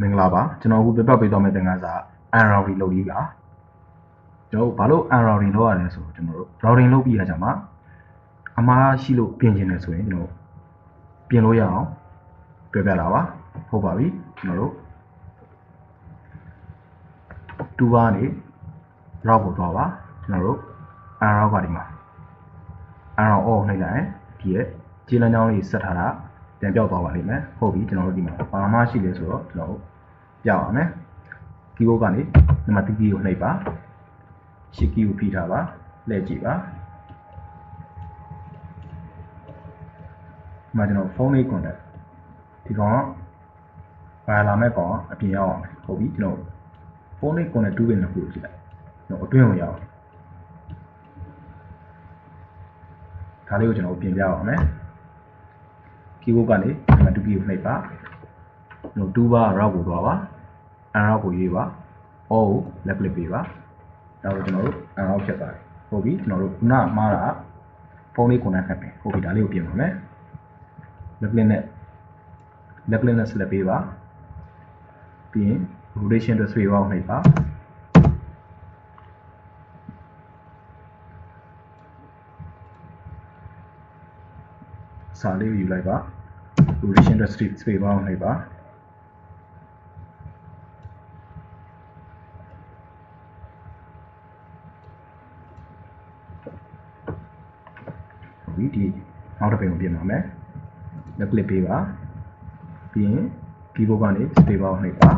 မင်္ဂလာပါကျွန်တော်အခုပြပြပေးသွားမယ့်သင်ခန်းစာ unrouting လုပ်ပြီးပါကျွန်တော်တို့ဘာလို့ unrouting လုပ်ရလဲဆိုတော့ကျွန်တော်တို့ routing လုပ်ပြီးရကြမှာအမှားရှိလို့ပြင်ကျင်တယ်ဆိုရင်ကျွန်တော်တို့ပြင်လို့ရအောင်ပြပြတာပါဟုတ်ပါပြီကျွန်တော်တို့တူပါနေ route ကိုသွားပါကျွန်တော်တို့ unroute ကဒီမှာ unroute off နှိပ်လိုက်ရင်ဒီရဲ့ခြေလမ်းကြောင်းလေးဆက်ထားတာ ပြန်ပြောက်သွားပါလိမ့်မယ်ဟုတ်ပြီကျွန်တော်တို့ဒီမှာဘာမှရှိလဲဆိုတော့ကျွန်တော်တို့ပြအောင်မယ် keyboard ကနေနံပါတ်3 key ကိုနှိပ်ပါရှစ် key ကိုဖိထားပါလှည့်ကြည့်ပါဒီမှာကျွန်တော်ဖုန်းလေး contact ဒီကောင်ကဘာလာမဲ့ကောင်ကအပြင်ရောက်အောင်ဟုတ်ပြီကျွန်တော်ဖုန်းလေး contact 2ပင်နှစ်ခုကြည့်လိုက်ကျွန်တော်အတွင်းကိုရောက်ဒါလေးကိုကျွန်တော်ပြင်ပြအောင်မယ် keyboard ကနေနံပါတ်2 key ကိုနှိပ်ပါကျွန်တော်2ပါ route ကိုသွားပါ unroute ကိုရွေးပါ all ကို left click ပေးပါဒါဆိုကျွန်တော်တို့ unroute ဖြစ်သွားတယ်ဟုတ်ပြီကျွန်တော်တို့ခုနမှားတာဖုန်းလေး connect ခတ်တယ်ဟုတ်ပြီဒါလေးကိုပြင်ပါမယ် left click နဲ့ left click နဲ့ select ပေးပါပြီးရင် rotation အတွက် sway ပေါင်းနှိပ်ပါ စာလေးကိုယူလိုက်ပါ rotation အတွက် sway ပေါင်းနှိပ်ပါဟုတ်ပြီဒီနောက်တစ်ပင်ကိုပြင်ပါမယ်လက် click ပေးပါပြီးရင် keyboard ကနေ space bar ကိုနှိပ်ပါ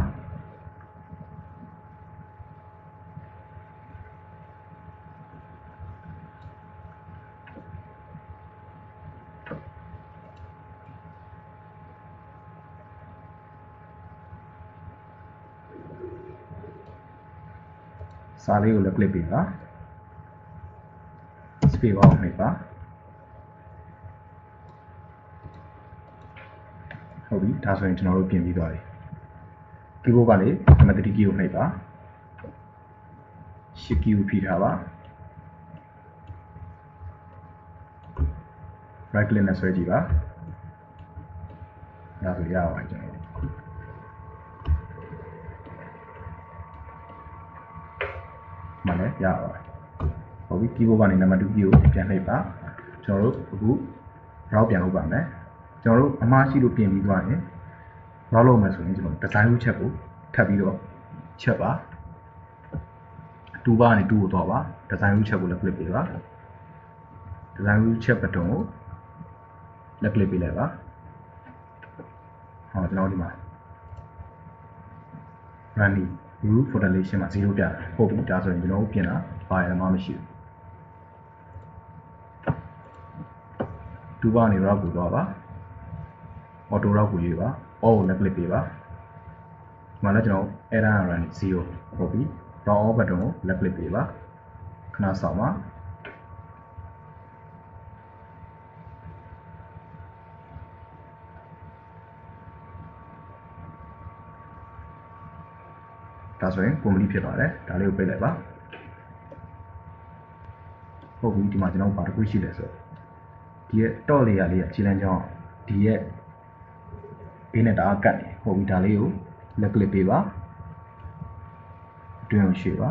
စာလေးကိုလက် click ပေးပါ space bar ကိုနှိပ်ပါဟုတ်ပြီဒါဆိုရင်ကျွန်တော်တို့ပြင်ပြီးသွားပြီ keyboard ကနေနံပါတ်3 key ကိုနှိပ်ပါရှစ် key ကိုဖိထားပါ right click နဲ့ဆွဲကြည့်ပါဒါဆိုရအောင်ကျွန်တော်တို့ မှန်တယ်ရပါတယ်ဟုတ်ပြီ keyboard ကနေနံပါတ်2 key ကိုပြန်နှိပ်ပါကျွန်တော်တို့အခု route ပြန်လုပ်ပါမယ်ကျွန်တော်တို့အမှားရှိလို့ပြင်ပြီးသွားရင် route လုပ်မယ်ဆိုရင်ကျွန်တော် design view ချက်ကိုထပ်ပြီးတော့ချက်ပါ2ပါးကနေ2ကိုတော့ပါ design view ချက်ကိုလည်း click ပေးပါ design view ချက်ဘတ်တုံကိုလက် click ပေးလိုက်ပါဟောကျွန်တော်ဒီမှာ running rule formulation မှာ0ပြတာဟုတ်ပြီဒါဆိုရင်ကျွန်တော်တို့ပြင်တာဘာရမှမရှိဘူးတူပါနေ route ကိုတော့ပါ auto route ကိုရေးပါ all ကိုလက် click ပေးပါဒီမှာလည်းကျွန်တော် error run 0ဟုတ်ပြီ route all button ကိုလက် click ပေးပါခဏဆောင်ပါ ဒါဆိုရင် complete ဖြစ်ပါတယ်ဒါလေးကိုပိတ်လိုက်ပါဟုတ်ပြီဒီမှာကျွန်တော်ဘာတစ်ခုရှိလဲဆိုတော့ဒီရဲ့ top layer လေးကခြေလမ်းကြောင်းဒီရဲ့ဘေးနဲ့တအားကတ်နေဟုတ်ပြီဒါလေးကိုလက် click ပေးပါအတွင်းကိုရွှေ့ပါ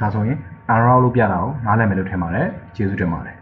ဒါဆိုရင် unroll လို့ပြတာကိုနားလည်မယ်လို့ထင်ပါတယ်ကျေးဇူးတင်ပါတယ်